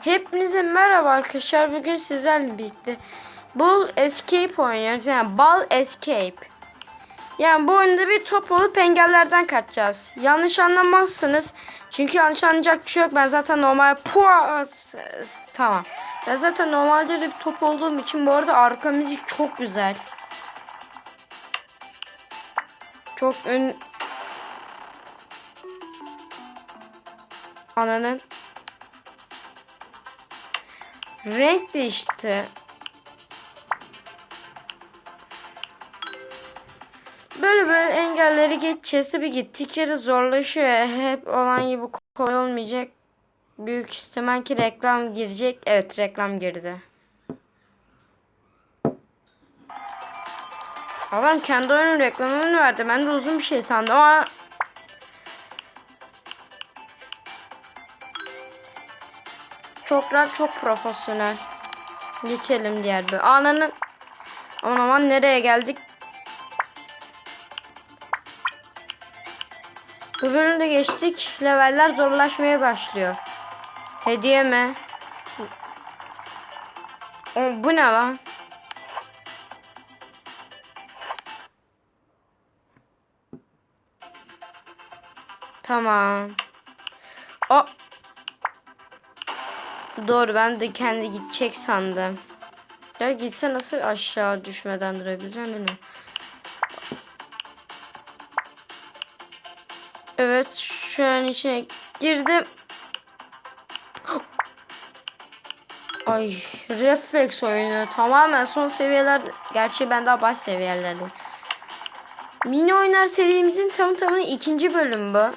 Hepinize merhaba arkadaşlar. Bugün sizlerle birlikte Ball Escape oynuyoruz. Yani Ball Escape. Yani bu oyunda bir top olup engellerden kaçacağız. Yanlış anlamazsınız. Çünkü yanlış anlayacak bir şey yok. Ben zaten normal Puas Tamam. Ben zaten normalde de bir top olduğum için bu arada arka müzik çok güzel. Çok ön... Ananın renk değişti. Böyle böyle engelleri geçeceğiz. Bir gittikçe zorlaşıyor. Hep olan gibi kolay olmayacak. Büyük ihtimal ki reklam girecek. Evet reklam girdi. Adam kendi oyunun reklamını verdi. Ben de uzun bir şey sandım ama Çoklar çok profesyonel. Geçelim diğer bir. Ananın aman aman nereye geldik? Bu bölümde geçtik. Leveller zorlaşmaya başlıyor. Hediye mi? O, bu ne lan? Tamam. O Doğru ben de kendi gidecek sandım. Ya gitse nasıl aşağı düşmeden durabileceğim bilmiyorum. Evet şu an içine girdim. Ay refleks oyunu tamamen son seviyeler. Gerçi ben daha baş seviyelerdeyim. Mini oynar serimizin tam tamına ikinci bölüm bu.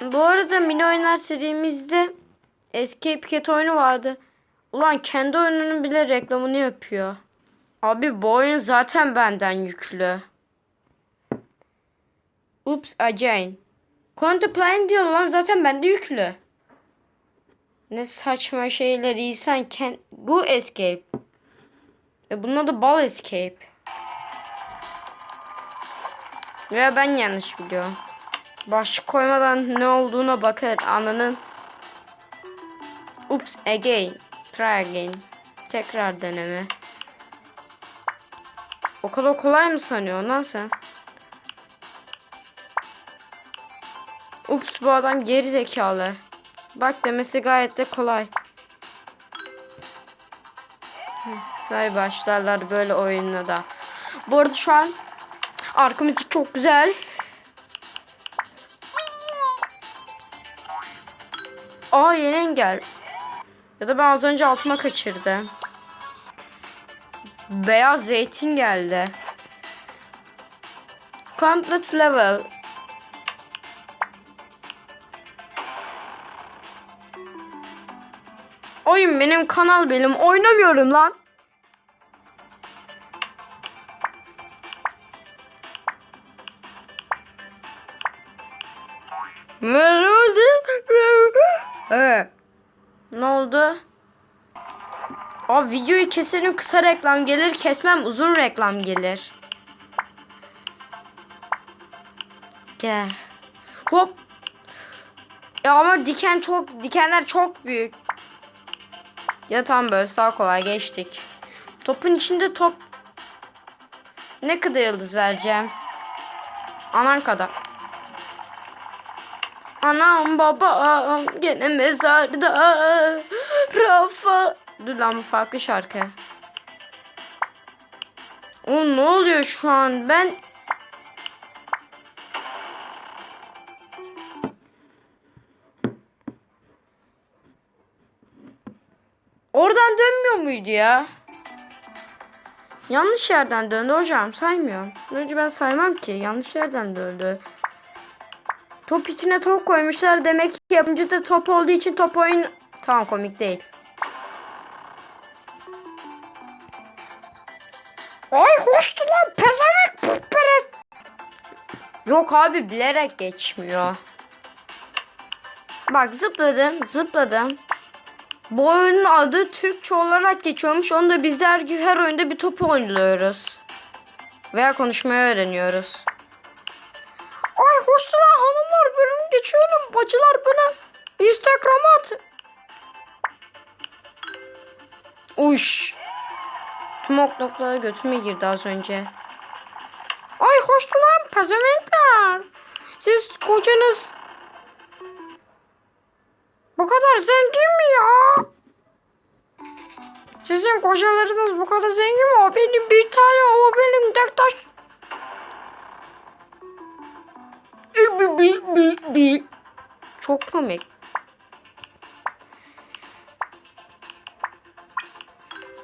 Bu arada mini oyunlar serimizde Escape Cat oyunu vardı. Ulan kendi oyununun bile reklamını yapıyor. Abi bu oyun zaten benden yüklü. Oops again. Contemplate diyor lan zaten bende yüklü. Ne saçma şeyler insan kend... Bu Escape. E bunun adı Ball Escape. Veya ben yanlış biliyorum. Başlık koymadan ne olduğuna bakar ananın. Oops again. Try again. Tekrar deneme. O kadar kolay mı sanıyor lan sen? Ups bu adam geri zekalı. Bak demesi gayet de kolay. Hay başlarlar böyle oyunla da. Bu arada şu an arka müzik çok güzel. Aa yeni engel. Ya da ben az önce altıma kaçırdım. Beyaz zeytin geldi. Complete level. Oyun benim kanal benim. Oynamıyorum lan. Evet. Ne oldu? Aa videoyu keserim kısa reklam gelir, kesmem uzun reklam gelir. Gel. Hop. Ya ama diken çok, dikenler çok büyük. Ya tam böyle daha kolay geçtik. Topun içinde top. Ne kadar yıldız vereceğim? Anan kadar. Anam babam gene mezarda Rafa Dur lan bu farklı şarkı O ne oluyor şu an ben Oradan dönmüyor muydu ya? Yanlış yerden döndü hocam saymıyorum. Önce ben saymam ki yanlış yerden döndü. Top içine top koymuşlar. Demek ki yapımcı da top olduğu için top oyun... Tamam komik değil. Ay hoştu lan pezevenk putperest. Yok abi bilerek geçmiyor. Bak zıpladım zıpladım. Bu oyunun adı Türkçe olarak geçiyormuş. Onu da biz de her, her oyunda bir top oynuyoruz. Veya konuşmayı öğreniyoruz. hoşçakalın hanımlar bölümü geçiyorum. Bacılar bana Instagram'a at. Uş. Tüm okloklara götüme girdi az önce. Ay hoşçakalın pezevenkler. Siz kocanız bu kadar zengin mi ya? Sizin kocalarınız bu kadar zengin mi? O benim bir tane, o benim tek taş. Çok komik.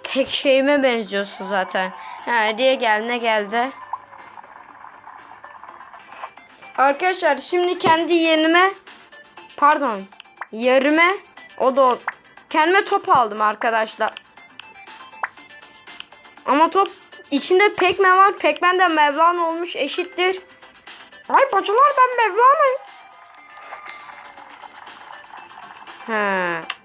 Tek şeyime benziyorsun zaten. Ha, hediye gel ne geldi? Arkadaşlar şimdi kendi yerime pardon yerime o da o- kendime top aldım arkadaşlar. Ama top içinde pekmen var. Pekmen de Mevlana olmuş eşittir. Ay bacılar ben Mevlana'yım. He.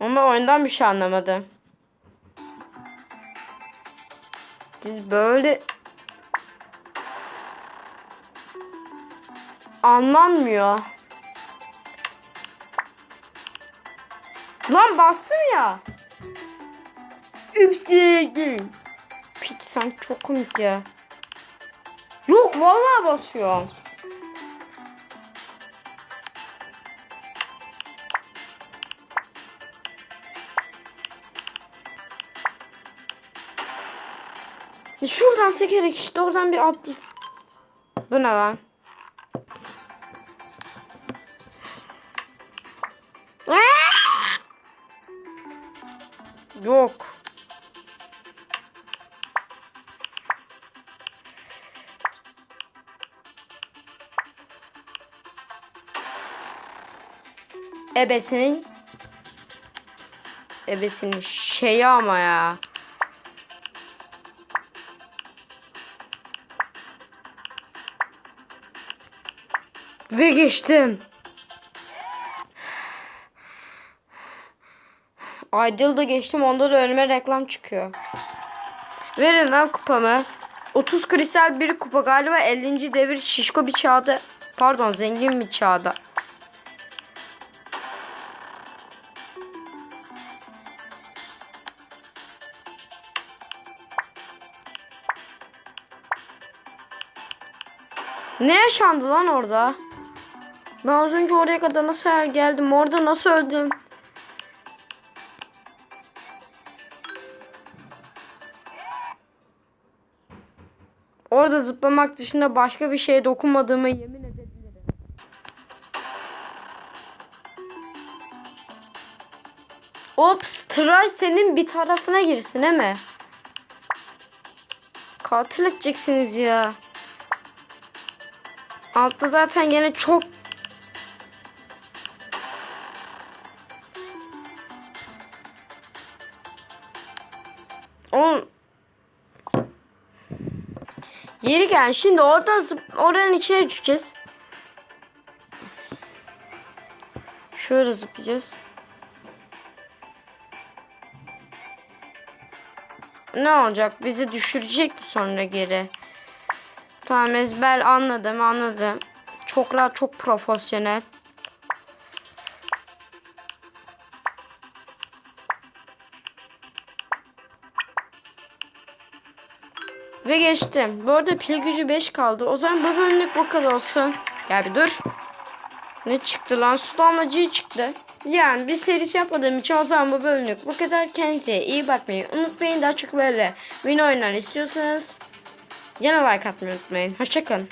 Ama oyundan bir şey anlamadım. Biz böyle anlanmıyor. Lan bastım ya. Üpsüldü. Pit sen çok komik ya. Yok vallahi basıyorum. Şuradan sekerek işte oradan bir at. Bu ne lan? Yok. Ebesinin Ebesinin şeyi ama ya. Ve geçtim. Aydıl'da geçtim. Onda da önüme reklam çıkıyor. Verin lan kupamı. 30 kristal bir kupa galiba 50. devir şişko bir çağda. Pardon zengin bir çağda. Ne yaşandı lan orada? Ben az önce oraya kadar nasıl geldim? Orada nasıl öldüm? Orada zıplamak dışında başka bir şeye dokunmadığımı yemin edebilirim. Ops, try senin bir tarafına girsin değil mi? Katil edeceksiniz ya. Altta zaten yine çok Oğlum Geri gel. Şimdi oradan oranın içine düşeceğiz. Şöyle zıplayacağız. Ne olacak? Bizi düşürecek mi sonra geri? Tamam ezber anladım anladım. Çoklar çok profesyonel. Ve geçtim. Bu arada pil gücü 5 kaldı. O zaman bu bölümlük bu kadar olsun. Gel bir dur. Ne çıktı lan? Su damlacığı çıktı. Yani bir serisi yapmadığım için o zaman bu bölümlük bu kadar. Kendinize iyi bakmayı unutmayın. Daha çok böyle win oynar istiyorsanız Yine like atmayı unutmayın. Hoşçakalın.